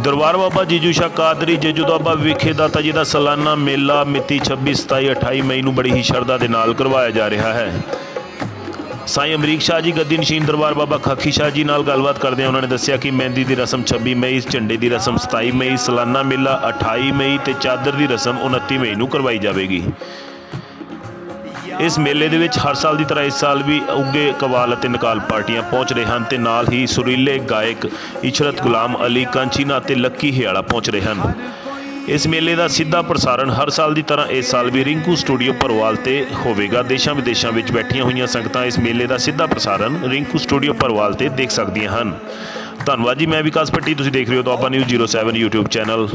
ਦਰਬਾਰ ਬਾਬਾ ਜੀਜੂ ਸ਼ਾਹ ਕਾਦਰੀ ਜੇਜੂ ਦਾਬਾ ਵਿਖੇ ਦਾਤਾ ਜੀ ਦਾ ਸਾਲਾਨਾ ਮੇਲਾ ਮਿਤੀ 26 27 28 ਮਈ ਨੂੰ ਬੜੀ ਹੀ ਸ਼ਰਧਾ ਦੇ ਨਾਲ ਕਰਵਾਇਆ ਜਾ ਰਿਹਾ ਹੈ। ਸਾਈਂ ਅਮਰੀਕ ਸ਼ਾਹ ਜੀ, ਗੱਦੀ ਨਸ਼ੀਨ ਦਰਬਾਰ ਬਾਬਾ ਖਾਕੀ ਸ਼ਾਹ ਜੀ ਨਾਲ ਗੱਲਬਾਤ ਕਰਦੇ ਉਹਨਾਂ ਨੇ ਦੱਸਿਆ ਕਿ ਮਹਿੰਦੀ ਦੀ ਰਸਮ 26 ਮਈ, ਝੰਡੇ ਦੀ ਰਸਮ 27 ਮਈ, ਸਾਲਾਨਾ ਮੇਲਾ 28 ਮਈ ਤੇ ਚਾਦਰ ਦੀ ਰਸਮ 29 ਮਈ ਨੂੰ ਕਰਵਾਈ ਜਾਵੇਗੀ। ਇਸ ਮੇਲੇ ਦੇ ਵਿੱਚ ਹਰ ਸਾਲ ਦੀ ਤਰ੍ਹਾਂ ਇਸ ਸਾਲ ਵੀ ਉੱਗੇ ਕਵਾਲ ਅਤੇ ਨਕਾਲ ਪਾਰਟੀਆਂ ਪਹੁੰਚ ਰਹੇ ਹਨ ਤੇ ਨਾਲ ਹੀ ਸੁਰੀਲੇ ਗਾਇਕ ਇਸ਼ਰਤ ਗੁਲਾਮ ਅਲੀ, ਕਾਂਚੀਨਾ ਅਤੇ ਲੱਕੀ ਹਿਆਲਾ ਪਹੁੰਚ ਰਹੇ ਹਨ। ਇਸ ਮੇਲੇ ਦਾ ਸਿੱਧਾ ਪ੍ਰਸਾਰਣ ਹਰ ਸਾਲ ਦੀ ਤਰ੍ਹਾਂ ਇਸ ਸਾਲ ਵੀ ਰਿੰਕੂ ਸਟੂਡੀਓ ਪਰਵਾਲ ਤੇ ਹੋਵੇਗਾ। ਦੇਸ਼ਾਂ ਵਿਦੇਸ਼ਾਂ ਵਿੱਚ ਬੈਠੀਆਂ ਹੋਈਆਂ ਸੰਗਤਾਂ ਇਸ ਮੇਲੇ ਦਾ ਸਿੱਧਾ ਪ੍ਰਸਾਰਣ ਰਿੰਕੂ ਸਟੂਡੀਓ ਪਰਵਾਲ ਤੇ ਦੇਖ ਸਕਦੀਆਂ ਹਨ। ਧੰਨਵਾਦ ਜੀ, ਮੈਂ ਵਿਕਾਸ ਪੱਟੀ ਤੁਸੀਂ ਦੇਖ ਰਹੇ ਹੋ ਦੁਆਬਾ ਨਿਊਜ਼ 07 YouTube ਚੈਨਲ।